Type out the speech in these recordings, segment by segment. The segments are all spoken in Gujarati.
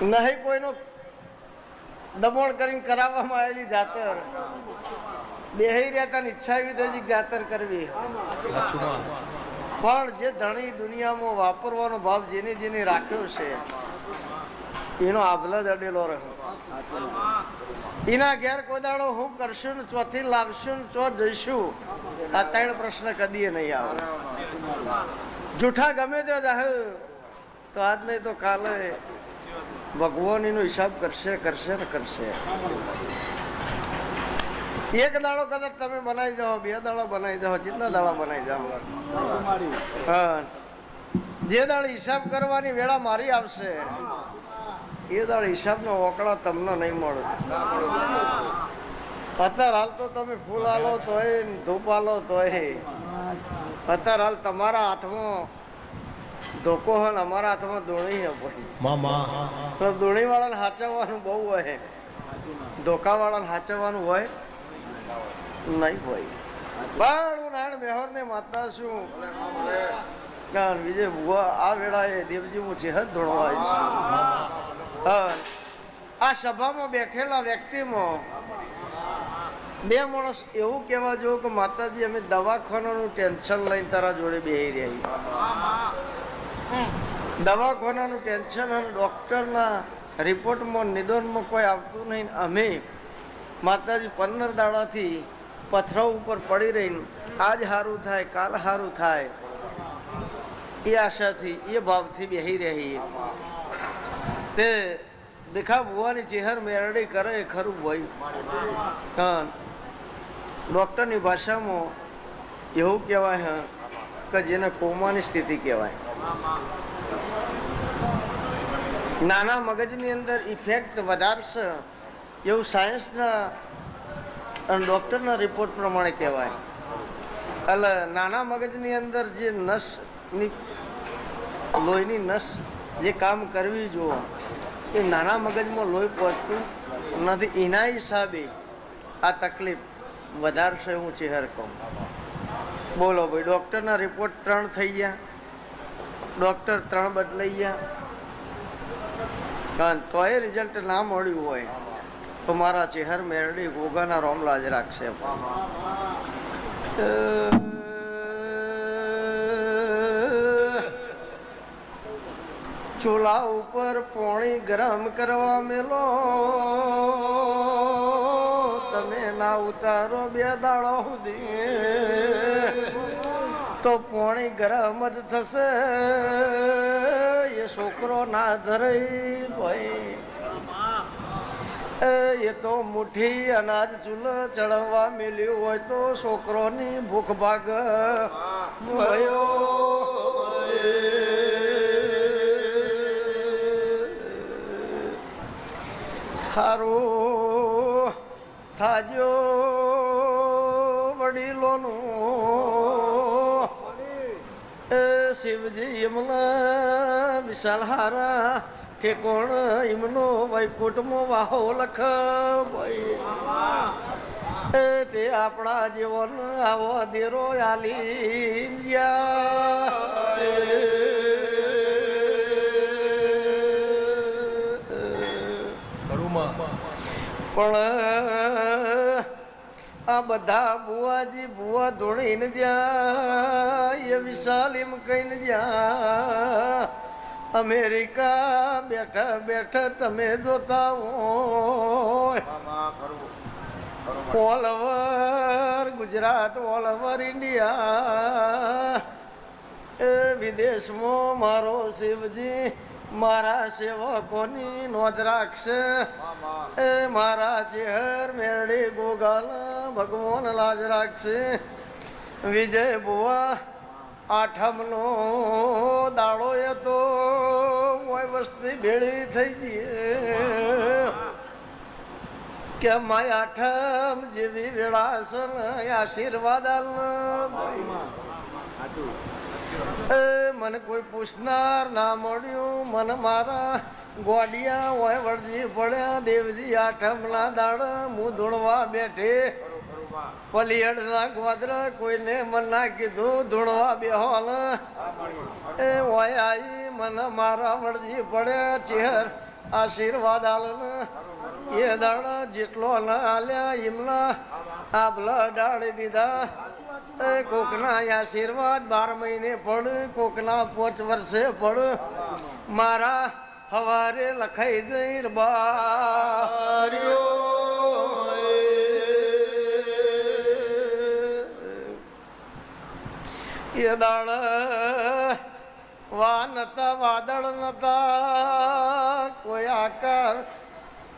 નહીં, કોઈનો દમણ કરીને કરાવવામાં આવેલી જાતર બેહી રહેતા ઈચ્છા એવી થઈ જાતર કરવી. પણ જે ધણી દુનિયામાં વાપરવાનો ભાવ જેને જેને રાખ્યો છે, એનો આભલા જ અડેલો રહ્યો. એના ઘેર કોઈ હું કરશું ને ચોથી લાવશું ને ચો જઈશું, આ ત્રણ પ્રશ્ન કદીએ નહીં આવે. જૂઠા ગમે તે જાહે, તો આજ નહીં તો કાલે ભગવાન એનો હિસાબ કરશે કરશે ને કરશે. એક દાડો કદાચ તમે બનાવી જાઓ, બે દાડો બનાવી જાઓ જેટલા દાડા બનાવી જાઓ. હા. જે દાડે હિસાબ કરવાની વેળા મારી આવશે, એ દાડે હિસાબનો ઓકળા તમને નહીં મળે. અત્યારે હાલ તો તમે ફૂલ આલો તોય ધૂપ આલો તોય. અત્યારે હાલ તમારા હાથમાં ધોકો હોય અમારા હાથમાં દોણી મામા તો દોણી વાળાને હાચવવાનું બહુ હોય. ધોકા વાળાને હાચવવાનું હોય? નહીં હોય. પણ હું નારાયણ મેહોર ને માતા છું કારણ વિજય ભુવા આ વેળાએ દેવજી હું ચેહર ધોળવા આવી છું. આ સભામાં બેઠેલા વ્યક્તિમાં બે માણસ એવું કહેવા જોયું કે માતાજી અમે દવાખાનાનું ટેન્શન લઈને તારા જોડે બેહી રહ્યા દવાખાનાનું ટેન્શન અને ડૉક્ટરના રિપોર્ટમાં નિદાનમાં કોઈ આવતું નહીં. અમે માતાજી પંદર દાડાથી પથરા ઉપર પડી રહીને આજ સારું થાય, કાલ સારું થાય. એ આશાથી, એ ભાવથી બેહી રહી તે દેખા ભુવાની ચેહર મેરડી કરે એ ખરું ભાઈ. ડૉક્ટરની ભાષામાં એવું કહેવાય, હે કે જેને કોમાની સ્થિતિ કહેવાય. નાના મગજની અંદર ઇફેક્ટ વધારશે એવું સાયન્સના અને ડૉક્ટરના રિપોર્ટ પ્રમાણે કહેવાય. એટલે નાના મગજની અંદર જે નસની લોહીની નસ જે કામ કરવી જુઓ, એ નાના મગજમાં લોહી પહોંચતું નથી. એના હિસાબે આ તકલીફ વધારશે હું ચહેર કહું. બોલો ભાઈ ડૉક્ટરના રિપોર્ટ ત્રણ થઈ ગયા ડૉક્ટર ત્રણ બદલાઈ ગયા કારણ તોય રિઝલ્ટ ના મળ્યું હોય તો મારા ચહેર મેરડી ગોગાના જ રાખશે ચૂલા ઉપર પોણી ગરમ કરવા મેલો ના ઉતારો બે દાડો સુધી. તો પોણી ગરમ જ થશે. એ છોકરો ના ધરાઈ ભાઈ. એ તો મુઠ્ઠી અનાજ ચૂલ ચડવા મેલ્યું હોય તો છોકરોની ભૂખ ભાગ સારું થાજો વડીલોનું. એ શિવજી એમના વિશાલ હારા ઠેકોણ એમનો વૈકુંઠમાં વાહો લખ ભાઈ. તે આપણા જીવન આવો દેરો આલી કરુમા પણ, આ બધા બુવાજી બુવા ધોણીને જ્યાં, એ વિશાલ એમ કહીને જ્યાં. અમેરિકા બેઠા બેઠા તમે જોતા all over Gujarat, all over India. એ વિદેશમાં મારો શિવજી મારા સેવકોની નોંધ રાખશે. એ મારા ચેહર મેરડી ગોગાલ ભગવાન લાજ રાખશે. વિજય બુવા આઠમનો દાડો એ તો વસ્તી ભેળી થઈ ગઈ. કે માય આઠમ જેવી વેળાસન આશીર્વાદ આલ એ મને કોઈ પૂછનાર ના મળ્યું. મને મારા ગોડિયા હોય, વળજી પડ્યા. દેવજી આઠમના દાડા હું ધૂણવા બેઠે. પલિયડ ના ગોદર કોઈને મન ના કીધું, ધૂણવા બેહોલ. એ હોય આઈ, મને મારા વળજી પડ્યા. ચેહર આશીર્વાદ આલને. એ દાડા જેટલો ના આલ્યા એમના આભલા ડાળી દીધા. કોકના આશીર્વાદ બાર મહિને પડ, કોકના પોચ વર્ષે પડ. મારા હવારે લખાઈ દઈ બાર્યો એ દાળ વા નતા, વાદળ નતા. કોઈ આકાર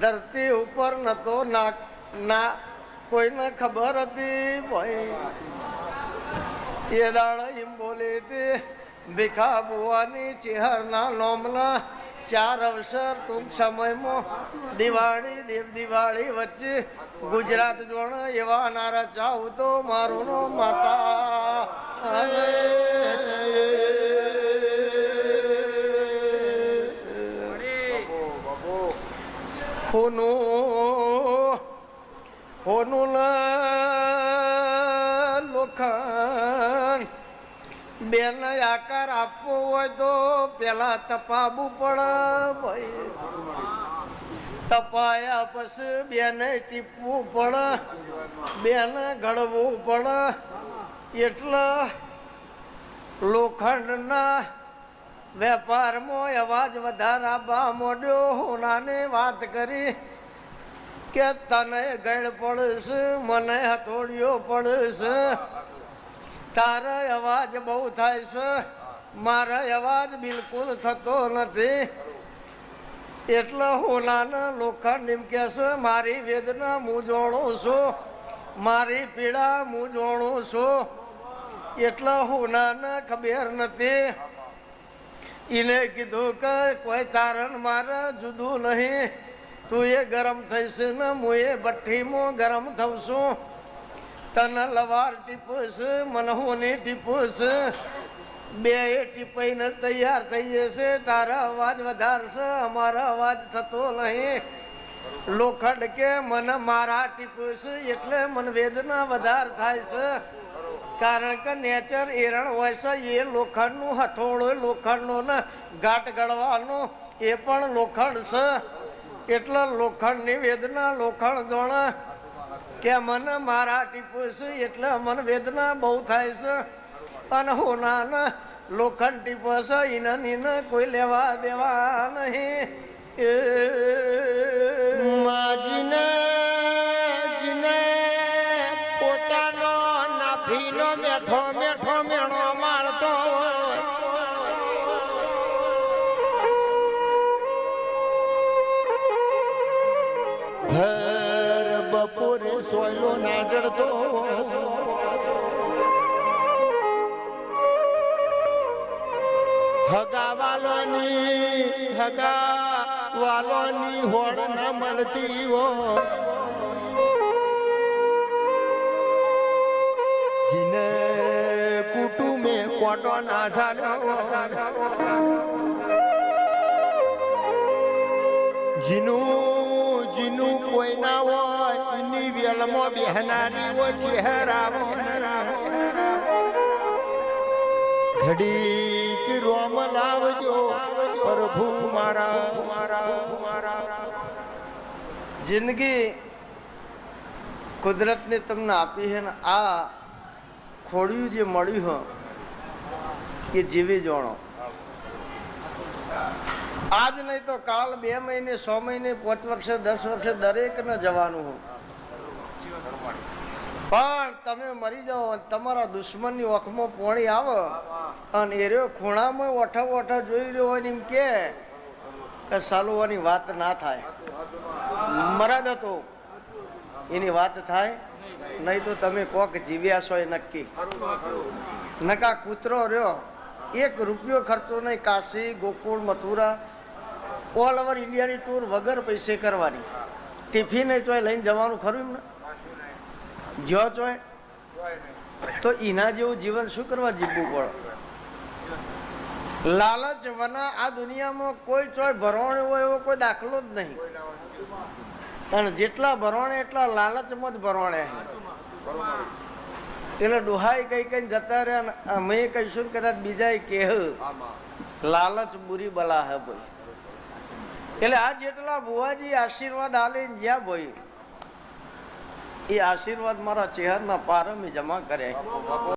ધરતી ઉપર નતો ના, કોઈને ખબર હતી ભાઈ. એ દાળ તે ભીખા બુવાની ચેહરના નોમના ચાર અવસર ટૂંક સમયમાં દિવાળી દેવ દિવાળી વચ્ચે ગુજરાત જોણ એવા નારા ચાહુ તો મારું નો માતા. હોનું હોનું લોખંડ બેન આકાર આપવો હોય તો પેલા તપાવવું પડે ભાઈ. તપાયા પછી બેને ટીપવું પડે. બેને ઘડવું પડે. એટલે લોખંડના વેપારમાં અવાજ વધારાવા મોડ્યો હોનાને વાત કરી કે તને ગળ પડશે, મને હથોડિયો પડશે. તારો અવાજ બહુ થાય છે. મારો અવાજ બિલકુલ થતો નથી. એટલે હોનાને લોખંડ એમ છે, મારી વેદના હું જોણું છું. મારી પીડા હું જોણું છું. એટલે હોનાને ખબર નથી. એને કીધું કે, કોઈ તારણ મારે જુદું નહીં. તું એ ગરમ થઈશ ને હું એ ભઠ્ઠીમાં ગરમ થઉં છું. તને લવાર ટીપુસ મને હું ટીપુસ. બે ટીપાઈને તૈયાર થઈ જશે તારા અવાજ વધારશે, અમારો અવાજ થતો નહીં. લોખંડ કે મને મારા ટીપસ, એટલે મને વેદના વધાર થાય છે. કારણ કે નેચર એરણ હોય છે, એ લોખંડનું હથોડું, લોખંડનું ને, ઘાટ ગળવાનું, એ પણ લોખંડ છે. એટલે લોખંડની વેદના, લોખંડ જોણે કે મને મારા ટીપુસ એટલે મને વેદના બહુ થાય છે. અને હું નાના લોખંડ ટીપો છે નીને કોઈ લેવા દેવા નહીં. સોયલો ના જડતો. હગા વાલોની હગા વાલોની હોડ ના મળતી હો. જીને કુટુંબે કોટો ના ચાલ્યો જીનું જીનું કોઈ ના હોય. વેલમાં બેહનારી હોય ચહેરાવો ઘડીક રોમ લાવજો પ્રભુ મારા. મારા જિંદગી કુદરતને તમને આપી છે ને આ ખોડિયું જે મળ્યું હો, એ જીવી જોણો. આજ નહીં તો કાલ બે મહિને, સો મહિને, પાંચ વર્ષે, દસ વર્ષે દરેકને જવાનું હોય પણ તમે મરી જાઓ તમારા દુશ્મનની ઓખમાં પોણી આવે. અને એ રહ્યો ખૂણામાં ઓઠા ઓઠા જોઈ રહ્યો હોય ને એમ કે સાલુવાની વાત ના થાય. મરાદ હતો. એની વાત થાય? નહીં તો તમે કોક જીવ્યા છો એ નક્કી. નકા કૂતરો રહ્યો. એક રૂપિયો ખર્ચો નહીં, કાશી, ગોકુળ, મથુરા ઓલ ઓવર ઇન્ડિયાની ટૂર વગર પૈસે કરવાની. ટિફિન ચોય લઈને જવાનું ખરું એમને? જો ચોય તો એના જેવું જીવન શું કરવા જીવવું પડે? લાલચ વના આ દુનિયામાં કોઈ ચોય ભરવાણ હોય એવો કોઈ દાખલો જ નહીં. અને જેટલા ભરવાણે એટલા લાલચમાં જ ભરવાણે એટલે ડોહાઈ કઈ કઈ જતા રહ્યા અમે કહીશું કદાચ બીજા કે લાલચ બુરી બલા હે ભાઈ. એટલે આ જેટલા ભુવાજી આશીર્વાદ આલે જ્યાં ભાઈ એ આશીર્વાદ મારા ચહેરના પારમી જમા કરે.